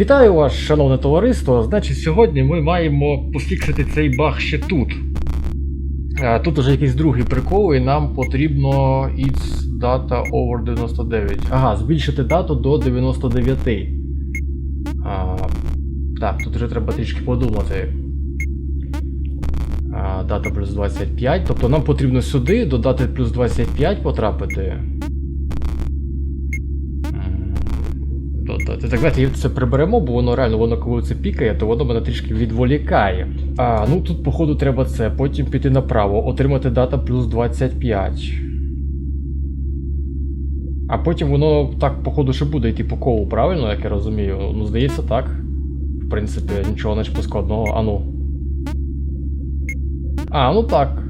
Вітаю вас, шановне товариство. Значить, сьогодні ми маємо пофіксити цей баг ще тут. Тут уже якийсь другий прикол, і нам потрібно its data over 99. Ага, збільшити дату до 99. А, так, тут вже треба трішки подумати. А, дата плюс 25. Тобто нам потрібно сюди додати плюс 25 потрапити. Додати. Так, давайте це приберемо, бо воно реально, воно коли це пікає, то воно мене трішки відволікає. А, ну тут, походу, треба це. Потім піти направо, отримати дата плюс 25. А потім воно так, походу, ще буде йти по колу, правильно, як я розумію? Ну, здається, так. В принципі, нічого начебто складного. А ну. А, ну так.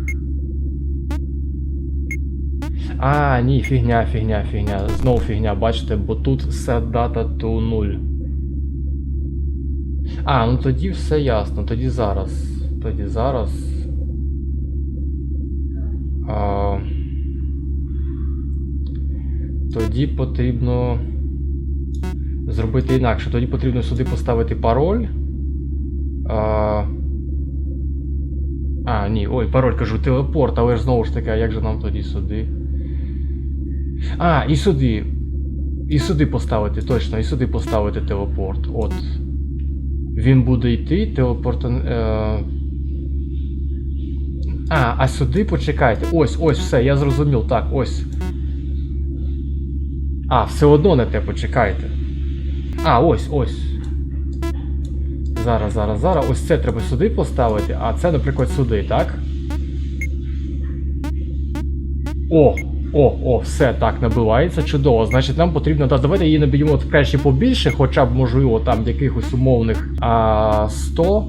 А, ні, фігня, фігня, фігня. Знову фігня, бачите, бо тут set data to 0. А, ну тоді все ясно, тоді зараз. Тоді зараз. А, тоді потрібно зробити інакше. Тоді потрібно сюди поставити пароль. А, а, ні, ой, пароль кажу, телепорт, але ж знову ж таки, а як же нам тоді сюди? А, і сюди. І сюди поставити, точно, і сюди поставити телепорт. От. Він буде йти, телепорт. Е... А, а сюди почекайте. Ось, ось, все, я зрозумів. Так, ось. А, все одно не те, почекайте. А, ось, ось. Зараз, зараз, зараз. Ось це треба сюди поставити, а це, наприклад, сюди, так? О! О, о, все так набивається чудово. Значить, нам потрібно. Да, давайте її наб'ємо краще побільше, хоча б, можливо, там якихось умовних а, 100,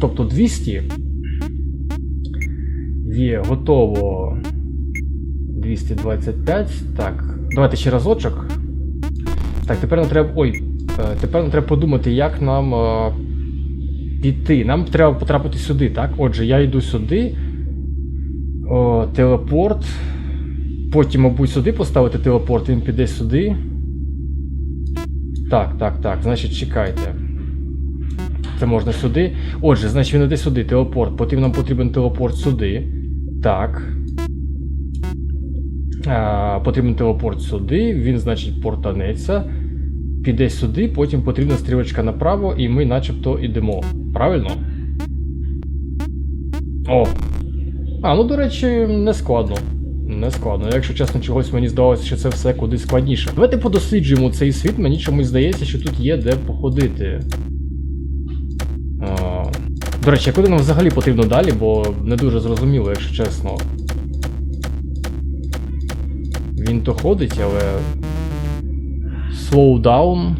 тобто 200. Є, готово. 225. Так. Давайте ще разочок. Так, тепер нам треба. Ой, е, тепер нам треба подумати, як нам е, піти. Нам треба потрапити сюди, так? Отже, я йду сюди. О, телепорт. Потім, мабуть, сюди поставити телепорт, він піде сюди. Так, так, так. Значить, чекайте. Це можна сюди. Отже, значить він іде сюди, телепорт. Потім нам потрібен телепорт сюди. Так. А, потрібен телепорт сюди. Він, значить, портанеться. Піде сюди, потім потрібна стрілочка направо, і ми начебто йдемо. Правильно? О! А, ну, до речі, не складно. Не складно. Якщо чесно, чогось мені здавалося, що це все кудись складніше. Давайте подосліджуємо цей світ, мені чомусь здається, що тут є де походити. До речі, а куди нам взагалі потрібно далі, бо не дуже зрозуміло, якщо чесно. Він то ходить, але. Slow down.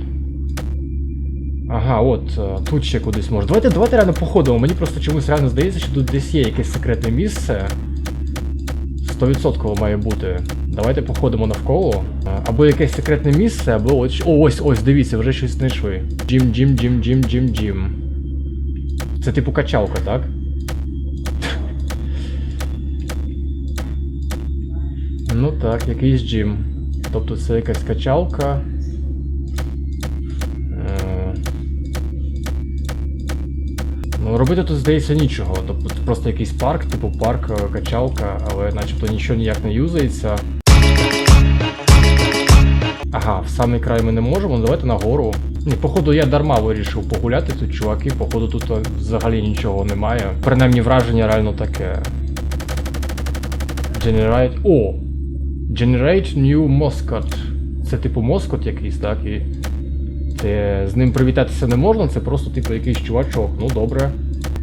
Ага, от, е, тут ще кудись можна. Давайте, давайте реально походимо. Мені просто чомусь реально здається, що тут десь є якесь секретне місце. 100% має бути. Давайте походимо навколо. Або якесь секретне місце, або ось. О, ось, ось, дивіться, вже щось знайшли. Джим, джим, джим, джим, джим, джим. Це типу качалка, так? Ну так, якийсь джим. Тобто це якась качалка. Робити тут здається нічого. Тобто просто якийсь парк, типу парк, е, качалка, але начебто нічого ніяк не юзається. Ага, в самий край ми не можемо, ну давайте нагору. Ні, походу я дарма вирішив погуляти тут, чуваки, походу тут е, взагалі нічого немає. Принаймні враження реально таке. Generate. О! Generate new mascot. Це типу москот якийсь, так? І. Це, з ним привітатися не можна, це просто типу якийсь чувачок. Ну добре.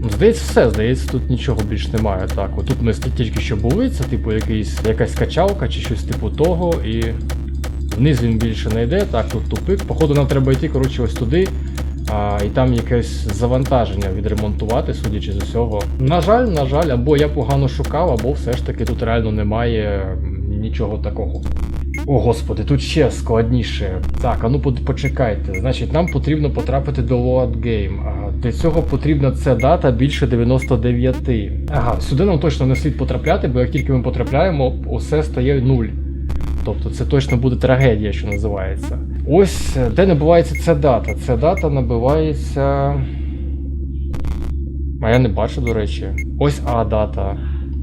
Ну, Здається, все, здається, тут нічого більш немає. Так, от тут ми тільки що були, це типу якийсь, якась качалка чи щось типу того, і вниз він більше не йде. Так, тут тупик. Походу нам треба йти, коротше, ось туди. А, і там якесь завантаження відремонтувати, судячи з усього. На жаль, на жаль, або я погано шукав, або все ж таки тут реально немає нічого такого. О, господи, тут ще складніше. Так, а ну почекайте. Значить, нам потрібно потрапити до Load Game. Ага, для цього потрібна ця дата більше 99. Ага, сюди нам точно не слід потрапляти, бо як тільки ми потрапляємо, усе стає 0. Тобто це точно буде трагедія, що називається. Ось е, де набувається ця дата. Ця дата набивається. А я не бачу, до речі. Ось А дата.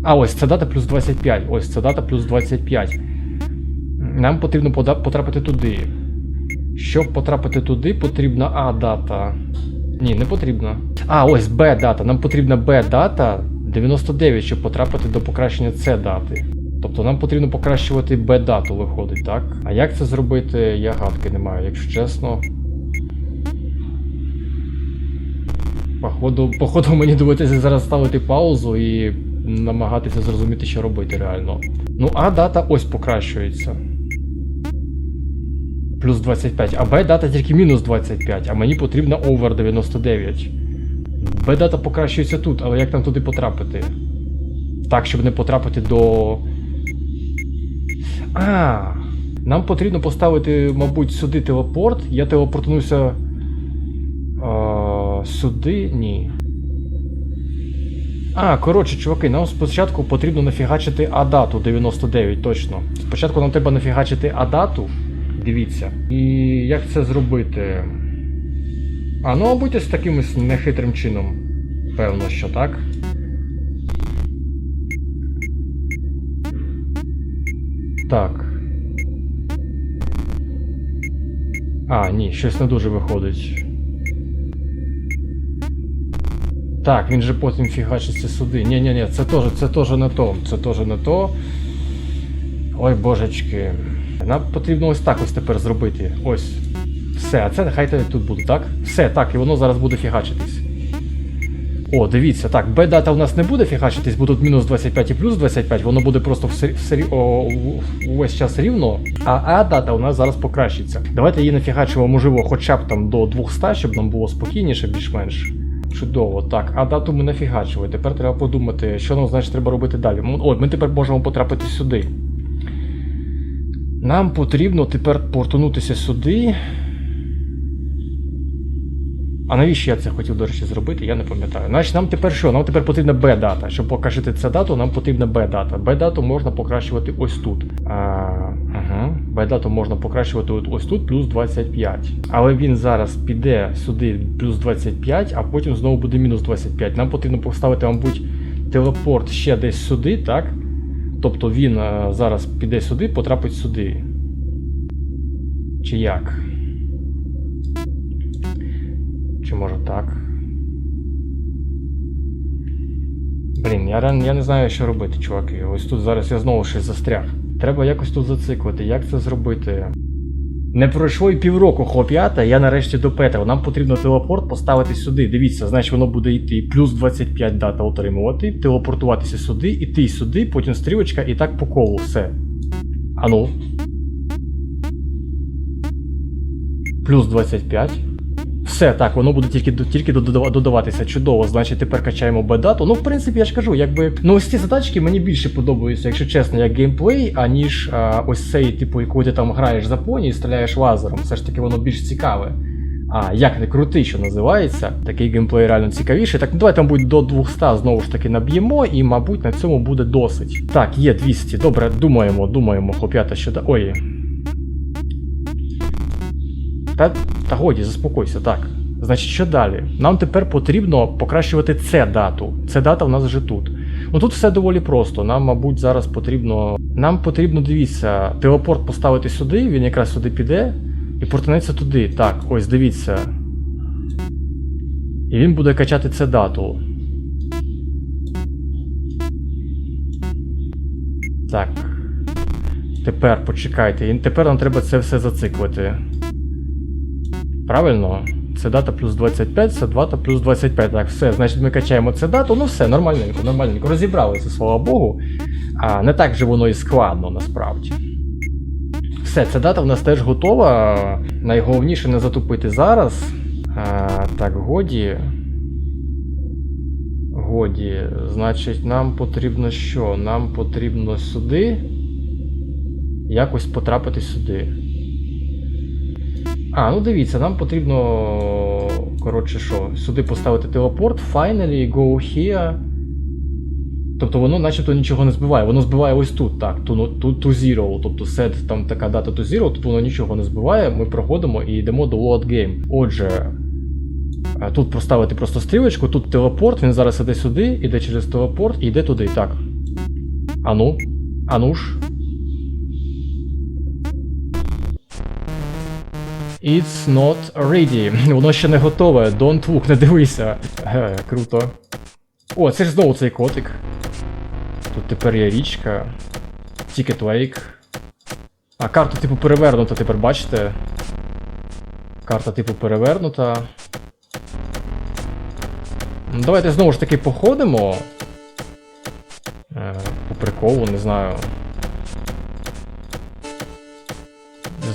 А, ось це дата плюс 25. Ось це дата плюс 25. Нам потрібно потрапити туди. Щоб потрапити туди, потрібна А дата. Ні, не потрібно. А, ось Б дата. Нам потрібна Б дата 99, щоб потрапити до покращення С дати. Тобто нам потрібно покращувати Б дату, виходить, так? А як це зробити, я гадки не маю, якщо чесно. Походу, походу мені доведеться зараз ставити паузу і намагатися зрозуміти, що робити реально. Ну, А дата ось покращується. Плюс 25. А Б дата тільки мінус 25, а мені потрібно овер 99. Б дата покращується тут, але як нам туди потрапити? Так, щоб не потрапити до. А, нам потрібно поставити, мабуть, сюди телепорт. Я телепортнуся. А, сюди? Ні. А, коротше, чуваки, нам спочатку потрібно нафігачити А-дату 99, точно. Спочатку нам треба нафігачити А-дату. Дивіться. І як це зробити? А, ну, мабуть, ось таким нехитрим чином. Певно, що так. Так. А, ні, щось не дуже виходить. Так, він же потім фігачиться сюди. Ні, ні, ні, це теж, це теж не то. Це теж не то. Ой, божечки. Нам потрібно ось так ось тепер зробити. Ось. Все, а це нехай тут буде, так? Все, так, і воно зараз буде фігачитись. О, дивіться, так, Б-дата у нас не буде фігачитись, бо тут мінус 25 і плюс 25, воно буде просто все, увесь час рівно. А А-дата у нас зараз покращиться. Давайте її нафігачимо, можливо, хоча б там до 200, щоб нам було спокійніше, більш-менш. Чудово, так, а дату ми нафігачили. Тепер треба подумати, що нам значить треба робити далі. Ой, ми тепер можемо потрапити сюди. Нам потрібно тепер портунутися сюди. А навіщо я це хотів, до речі, зробити, я не пам'ятаю. Значить, нам тепер що? Нам тепер потрібна Б-дата. Щоб покращити цю дату, нам потрібна Б-дата. Б-дату можна покращувати ось тут. А, ага. Б-дату можна покращувати ось тут плюс 25. Але він зараз піде сюди плюс 25, а потім знову буде мінус 25. Нам потрібно поставити, мабуть, телепорт ще десь сюди, так? Тобто він е, зараз піде сюди, потрапить сюди. Чи як? Чи може так? Блін, я, я не знаю, що робити, чуваки. Ось тут зараз я знову щось застряг. Треба якось тут зациклити. Як це зробити? Не пройшло і півроку, хлоп'ята, я нарешті до Петра. Нам потрібно телепорт поставити сюди. Дивіться, значить воно буде йти плюс 25 дата отримувати, телепортуватися сюди, іти сюди, потім стрілочка і так по колу. Все. Ану. Плюс 25. Все, так, воно буде тільки, тільки додаватися. Чудово, значить тепер качаємо Б-дату. Ну, в принципі, я ж кажу, якби. Ну, ось ці задачки мені більше подобаються, якщо чесно, як геймплей, аніж а, ось цей, типу, коли ти там граєш за поні і стріляєш лазером. Все ж таки воно більш цікаве. А як не крутий, що називається, такий геймплей реально цікавіший. Так, ну давайте, мабуть, до 200 знову ж таки наб'ємо, і, мабуть, на цьому буде досить. Так, є 200. Добре, думаємо, думаємо, хлоп'ята, що да. Ой. Та, та годі, заспокойся, так. Значить, що далі? Нам тепер потрібно покращувати це дату. Це дата в нас вже тут. Ну тут все доволі просто. Нам, мабуть, зараз потрібно. Нам потрібно, дивіться, телепорт поставити сюди, він якраз сюди піде і портанеться туди. Так, ось дивіться. І він буде качати це дату. Так. Тепер почекайте. Тепер нам треба це все зациклити. Правильно? Це дата плюс 25, це дата плюс 25. Так, все, значить ми качаємо це дату. Ну все, нормальненько, нормальненько. Розібралися, слава Богу. А не так же воно і складно насправді. Все, ця дата в нас теж готова. Найголовніше не затупити зараз. А, так, годі. Годі. Значить, нам потрібно що? Нам потрібно сюди. Якось потрапити сюди. А, ну дивіться, нам потрібно. Коротше, що, сюди поставити телепорт, finally, go here. Тобто воно начебто нічого не збиває. Воно збиває ось тут, так, to, to, to zero, тобто set там така дата to zero, тут воно нічого не збиває, ми проходимо і йдемо до load game. Отже, е, тут проставити просто стрілочку, тут телепорт, він зараз іде сюди, іде через телепорт і йде туди. Так. Ану. Ануш. It's not ready. Воно ще не готове. Don't look, не дивися. Ге, круто. О, це ж знову цей котик. Тут тепер є річка. Ticket Lake. А, карта типу перевернута, тепер бачите? Карта типу перевернута. Ну, Давайте знову ж таки походимо. Е, по приколу, не знаю.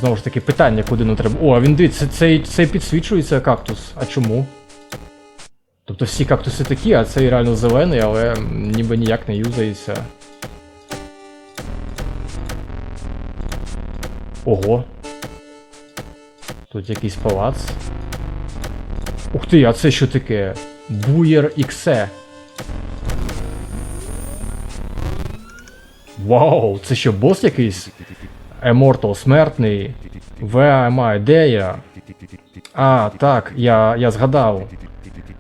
Знову ж таки, питання, куди нам треба. О, а він дивіться, цей, цей підсвічується кактус. А чому? Тобто всі кактуси такі, а цей реально зелений, але ніби ніяк не юзається. Ого. Тут якийсь палац. Ух ти, а це що таке? Буєр Іксе. Вау, це що, бос якийсь? Immortal, смертний. Where am I? Де я? А, так, я, я згадав.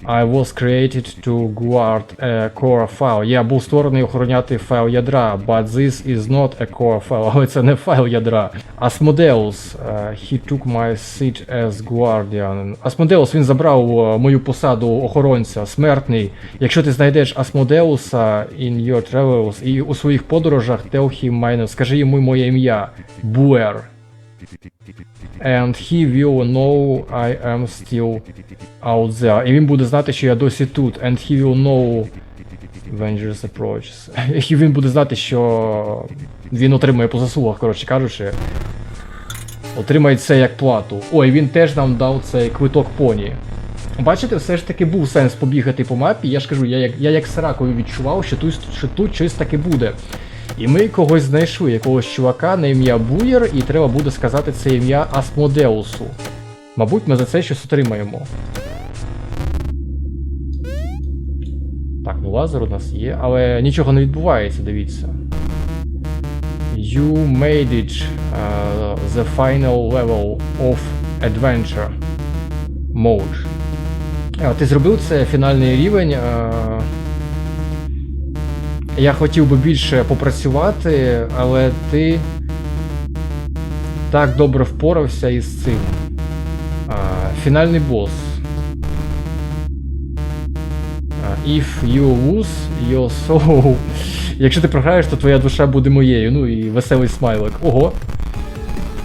I was created to guard a core file. Я був створений охороняти файл ядра, but this is not a core file. Але це не файл ядра. Asmodeus, uh, he took my seat as guardian. Asmodeus, він забрав uh, мою посаду охоронця, смертний. Якщо ти знайдеш Асмодеуса in your travels і у своїх подорожах, tell him my name, скажи йому моє ім'я. Буер. And he will know I am still out there. І він буде знати, що я досі тут. And he will know Avengers approaches. І він буде знати, що він отримає по заслугах, коротше кажучи. Отримає це як плату. Ой, він теж нам дав цей квиток поні. Бачите, все ж таки був сенс побігати по мапі. Я ж кажу, я як, я як сракою відчував, що тут, що тут щось таки буде. І ми когось знайшли, якогось чувака на ім'я Буєр, і треба буде сказати це ім'я Асмодеусу. Мабуть, ми за це щось отримаємо. Так, ну лазер у нас є, але нічого не відбувається, дивіться. You made it uh, the final level of adventure mode. А, Ти зробив це фінальний рівень. е, Я хотів би більше попрацювати, але ти так добре впорався із цим. А, Фінальний бос. If you lose your soul. Якщо ти програєш, то твоя душа буде моєю. Ну і веселий смайлик. Ого.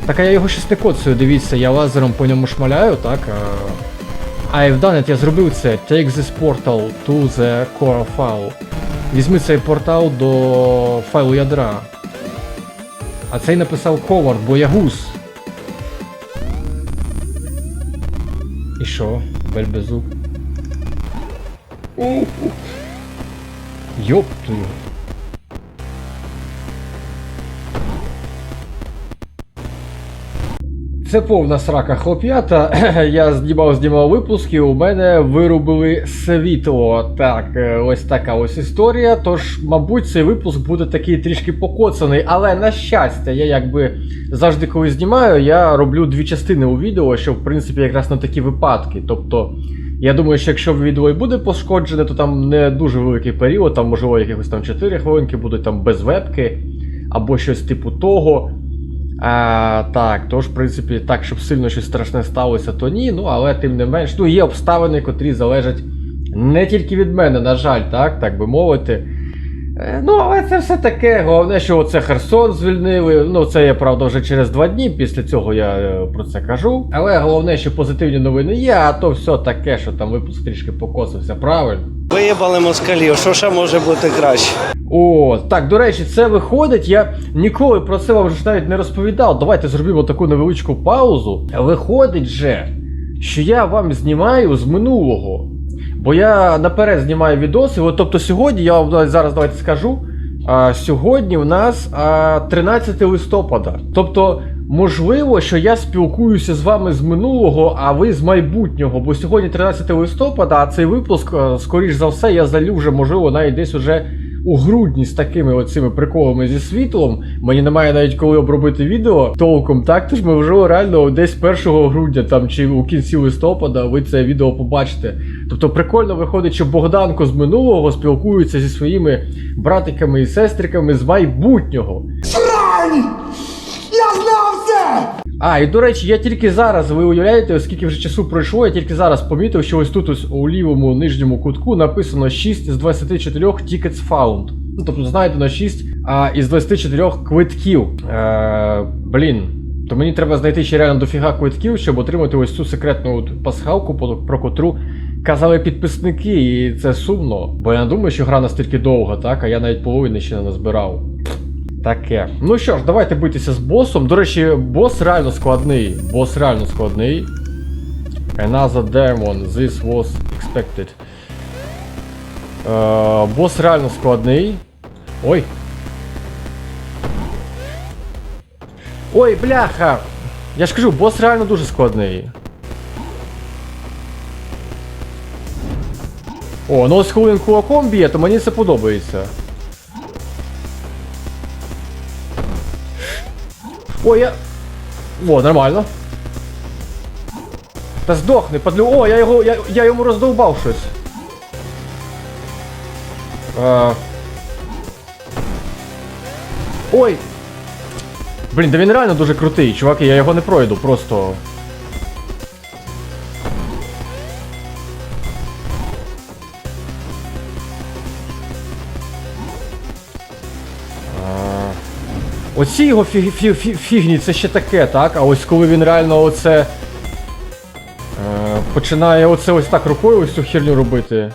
Так а я його щось не коцаю, дивіться, я лазером по ньому шмаляю, так. I've done it, я зробив це. Take this portal to the core file. Візьми цей портал до файлу ядра. А цей написав Ховард, боягуз. І що? Бельбезук. Йоп твою. Це повна срака хлоп'ята. Я знімав, знімав випуски, у мене вирубили світло. Так, е, ось така ось історія. Тож, мабуть, цей випуск буде такий трішки покоцаний, але на щастя, я якби завжди коли знімаю, я роблю дві частини у відео, що в принципі якраз на такі випадки. Тобто, я думаю, що якщо відео і буде пошкоджене, то там не дуже великий період, там можливо якихось там 4 хвилинки будуть там без вебки, або щось типу того. А, так, тож, в принципі, так, щоб сильно щось страшне сталося, то ні. Ну, але тим не менш, ну, є обставини, котрі залежать не тільки від мене, на жаль, так, так би мовити. Е, Ну, але це все таке. Головне, що оце Херсон звільнили. Ну, це є правда вже через два дні. Після цього я е, про це кажу. Але головне, що позитивні новини є, а то все таке, що там випуск трішки покосився, правильно? Виїбали москалів, що ще може бути краще? О, так, до речі, це виходить. Я ніколи про це вам вже навіть не розповідав. Давайте зробимо таку невеличку паузу. Виходить же, що я вам знімаю з минулого. Бо я наперед знімаю відоси. От, тобто сьогодні, я вам зараз давайте скажу. А, сьогодні в нас а, 13 листопада. Тобто, можливо, що я спілкуюся з вами з минулого, а ви з майбутнього. Бо сьогодні 13 листопада, а цей випуск, скоріш за все, я залю вже, можливо, навіть десь уже у грудні з такими оцими приколами зі світлом. Мені немає навіть коли обробити відео толком, так? Тож ми вже реально десь 1 грудня там чи у кінці листопада ви це відео побачите. Тобто прикольно виходить, що Богданко з минулого спілкується зі своїми братиками і сестриками з майбутнього. Я знав це! А, і до речі, я тільки зараз, ви уявляєте, оскільки вже часу пройшло, я тільки зараз помітив, що ось тут ось у лівому нижньому кутку написано 6 з 24 tickets found. Ну, тобто знайдено 6 а, із 24 квитків. Е, блін. То мені треба знайти ще реально дофіга квитків, щоб отримати ось цю секретну от пасхалку, про котру казали підписники, і це сумно. Бо я не думаю, що гра настільки довга, так? А я навіть половини ще не назбирав. Таке. Ну що ж, давайте битися з босом. До речі, бос реально складний. Бос реально складний. Another demon. This was expected. Е, бос реально складний. Ой. Ой, бляха! Я ж кажу, бос реально дуже складний. О, ну ось він кулаком б'є, то мені це подобається. Ой, я. О, нормально. Та здохни, падлю. О, я його. Я, я йому роздовбав щось. А... Ой! Блін, да він реально дуже крутий, чуваки, я його не пройду, просто. Оці його фіг, фіг, фіг, фігні, це ще таке, так? А ось коли він реально оце. Е, починає оце ось так рукою ось цю херню робити.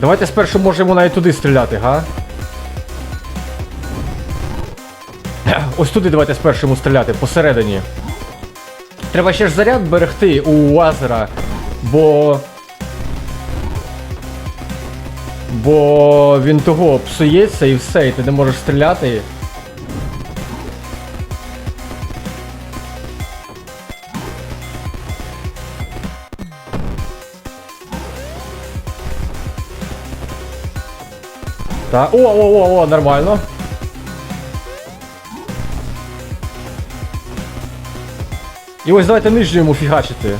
Давайте спершу можемо навіть туди стріляти, га? Ось туди давайте спершу йому стріляти, посередині. Треба ще ж заряд берегти у лазера, бо. Бо він того псується і все, і ти не можеш стріляти. Та. О, о, о, о, нормально. І ось давайте нижню йому фігачити.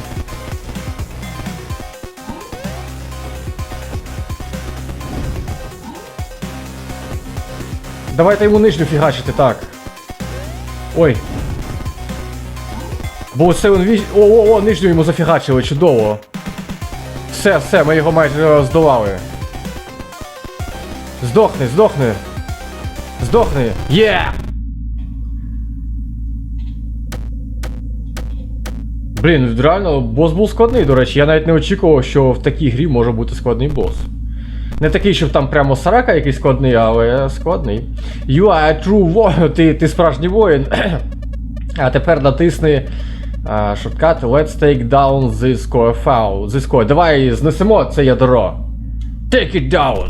Давайте йому нижню фігачити, так. Ой. Бо це він віч... О, о, о, нижню йому зафігачили, чудово. Все, все, ми його майже е, здолали. Здохни, здохни. Здохни. Є! Блін, реально, бос був складний, до речі. Я навіть не очікував, що в такій грі може бути складний бос. Не такий, щоб там прямо сарака якийсь складний, але складний. You are a true warrior, ти, ти справжній воїн. а тепер натисни шорткат Let's take down this core foul. This core. Давай знесемо це ядро. Take it down.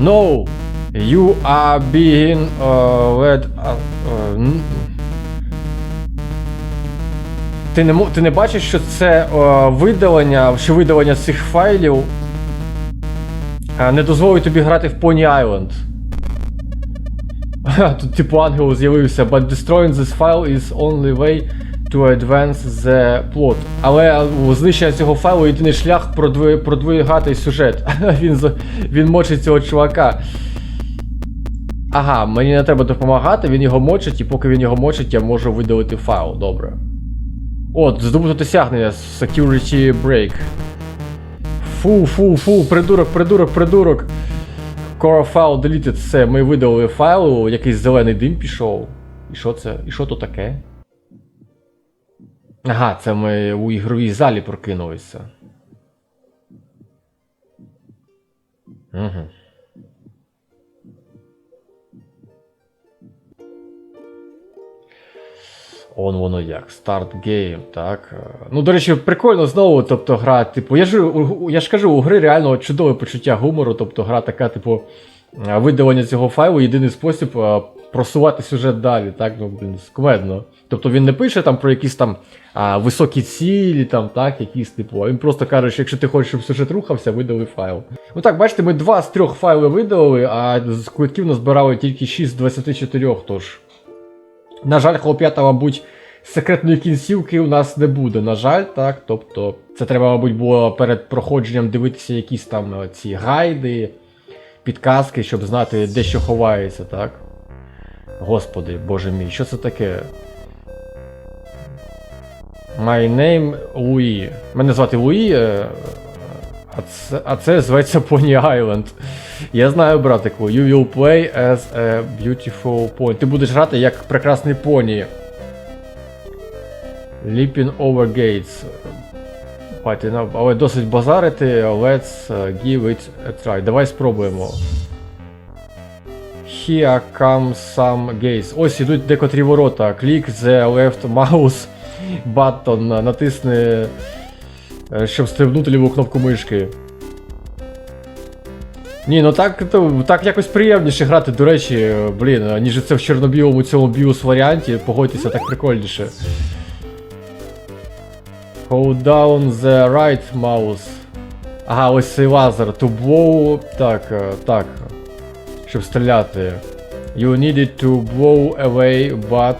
No. You are being uh, led. Uh, uh, ти не, ти не бачиш, що це е, видалення, що видалення цих файлів не дозволить тобі грати в Pony Island. Тут типу ангел з'явився, but destroying this file is only way to advance the plot. Але знищення цього файлу єдиний шлях продви, продвигати сюжет. він, він мочить цього чувака. Ага, мені не треба допомагати, він його мочить, і поки він його мочить, я можу видалити файл. Добре. От, здобуто досягнення Security Break. Фу, фу, фу, придурок, придурок, придурок. Core file deleted, все, ми видалили файл, якийсь зелений дим пішов. І що це? І що то таке? Ага, це ми у ігровій залі прокинулися. Угу. Он воно як. Старт гейм, так. Е, Ну, до речі, прикольно знову, тобто, гра, типу, я ж, я ж кажу, у гри реально чудове почуття гумору, тобто гра така, типу, е, видалення цього файлу єдиний спосіб е, просувати сюжет далі, так, ну, блін, скумедно. Тобто він не пише там про якісь там високі цілі, там, так, якісь типу, а він просто каже, що якщо ти хочеш, щоб сюжет рухався, видали файл. Ну так, бачите, ми два з трьох файлів видалили, а з квитків назбирали тільки 6 з 24, тож. На жаль, 5, мабуть, секретної кінцівки у нас не буде, на жаль, так. Тобто, це треба, мабуть, було перед проходженням дивитися якісь там е, ці гайди, підказки, щоб знати, де що ховається, так. Господи, боже мій, що це таке? My name Louis. Мене звати Луї, а це, зветься Pony Island. Я знаю, братику, you will play as a beautiful pony. Ти будеш грати як прекрасний поні. Leaping over gates. Бачите, ну, але досить базарити. Let's uh, give it a try. Давай спробуємо. Here comes some gates. Ось ідуть декотрі ворота. Click the left mouse button. Натисни, е, щоб стрибнути ліву кнопку мишки. Ні, ну так, то, так якось приємніше грати, до речі, е, блін, ніж це в чорно-білому цьому біус варіанті, погодьтеся, так прикольніше. Hold down the right mouse. Ага, ось цей лазер. To blow. Так, е, так. Щоб стріляти. You needed to blow away, but.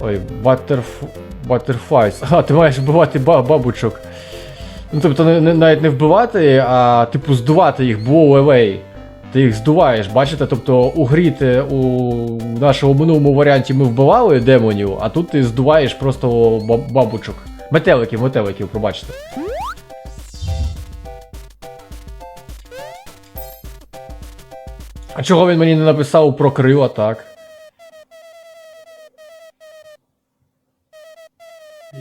Ой, butterf... butterflies. А, ти маєш вбивати ба- бабочок. Ну, тобто не, не, навіть не вбивати, а типу здувати їх, blow away. Ти їх здуваєш, бачите? Тобто у грі ти у нашому минулому варіанті ми вбивали демонів, а тут ти здуваєш просто бабочок. Метеликів, метеликів, пробачте. А чого він мені не написав про крила, так?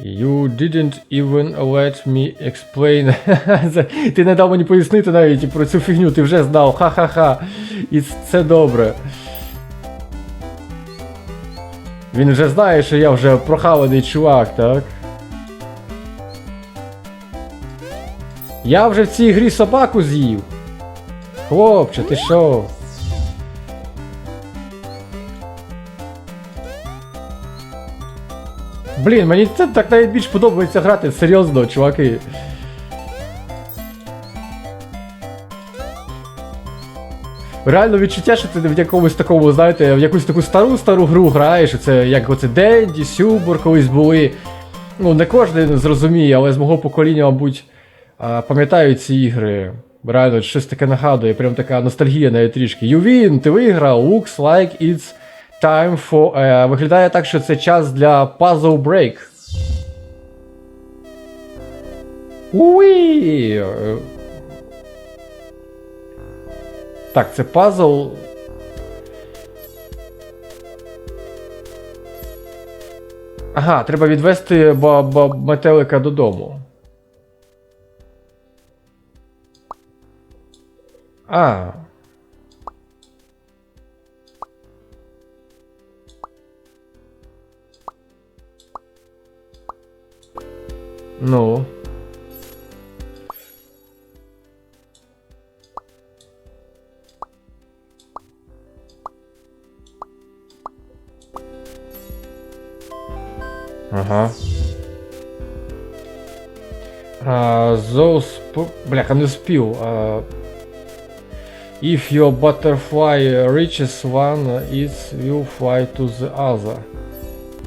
You didn't even let me explain. Ти не дав мені пояснити навіть про цю фігню, ти вже знав. Ха-ха-ха. І це добре. Він вже знає, що я вже прохаваний чувак, так? Я вже в цій грі собаку з'їв. Хлопче, ти що? Блін, мені це так навіть більш подобається грати, серйозно, чуваки. Реально відчуття, що ти в якомусь такому, знаєте, в якусь таку стару стару гру граєш. Це як оце Денді, Сюбор колись були. Ну, не кожен зрозуміє, але з мого покоління, мабуть, пам'ятаю ці ігри. Реально, щось таке нагадує, прям така ностальгія навіть трішки. Win, ти виграв, looks like it's time for. Е, виглядає так, що це час для puzzle break. Уї! Так, це пазл. Ага, треба відвести ба- ба- метелика додому. А. Ну. Ага. А, those... п- Бляха, не спів. А, if your butterfly reaches one, it will fly to the other.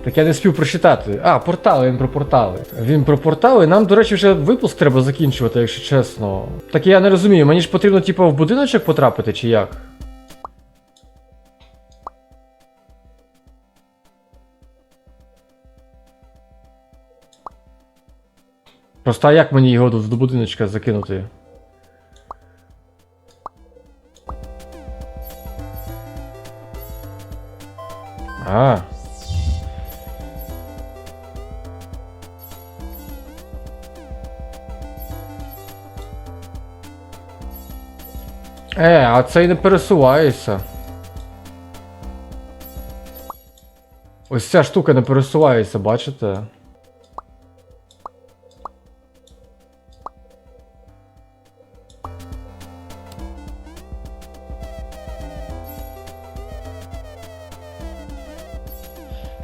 Так я не спів прочитати. А, портали, він про портали. Він про портали. Нам, до речі, вже випуск треба закінчувати, якщо чесно. Так я не розумію, мені ж потрібно, типу, в будиночок потрапити, чи як? Просто а як мені його до, будиночка закинути? А. Е, а цей не пересувається. Ось ця штука не пересувається, бачите?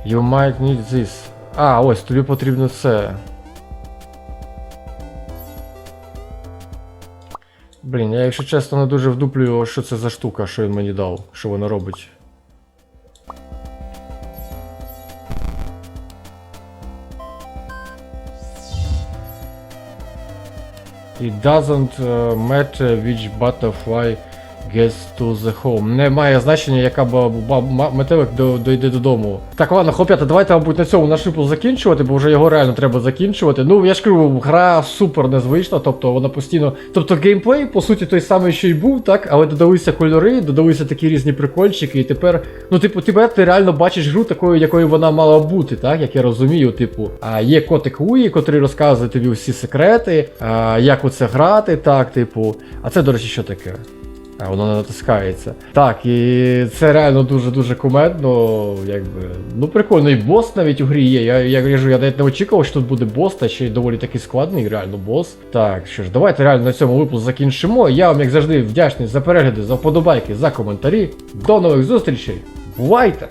You might need this. А, ось, тобі потрібно це. Блін, я якщо чесно не дуже вдуплюю, що це за штука, що він мені дав, що вона робить. It doesn't uh, matter which butterfly gets to the home. Не має значення, яка ба- метелик до, дойде додому. Так, ладно, хлоп'ята, давайте, мабуть, на цьому наш закінчувати, бо вже його реально треба закінчувати. Ну, я ж кажу, гра супер незвична, тобто вона постійно. Тобто геймплей, по суті, той самий, що й був, так, але додалися кольори, додалися такі різні прикольчики, і тепер, ну, типу, тепер ти реально бачиш гру такою, якою вона мала бути, так, як я розумію, типу, а є котик Уї, котрий розказує тобі всі секрети, а, як оце грати, так, типу. А це, до речі, що таке? Воно не натискається. Так, і це реально дуже-дуже кумедно, якби. Ну прикольно, і бос навіть у грі є. Я, я кажу, я навіть не очікував, що тут буде бос, та ще й доволі такий складний, реально бос. Так, що ж, давайте реально на цьому випуск закінчимо. Я вам, як завжди, вдячний за перегляди, за вподобайки, за коментарі. До нових зустрічей. Бувайте!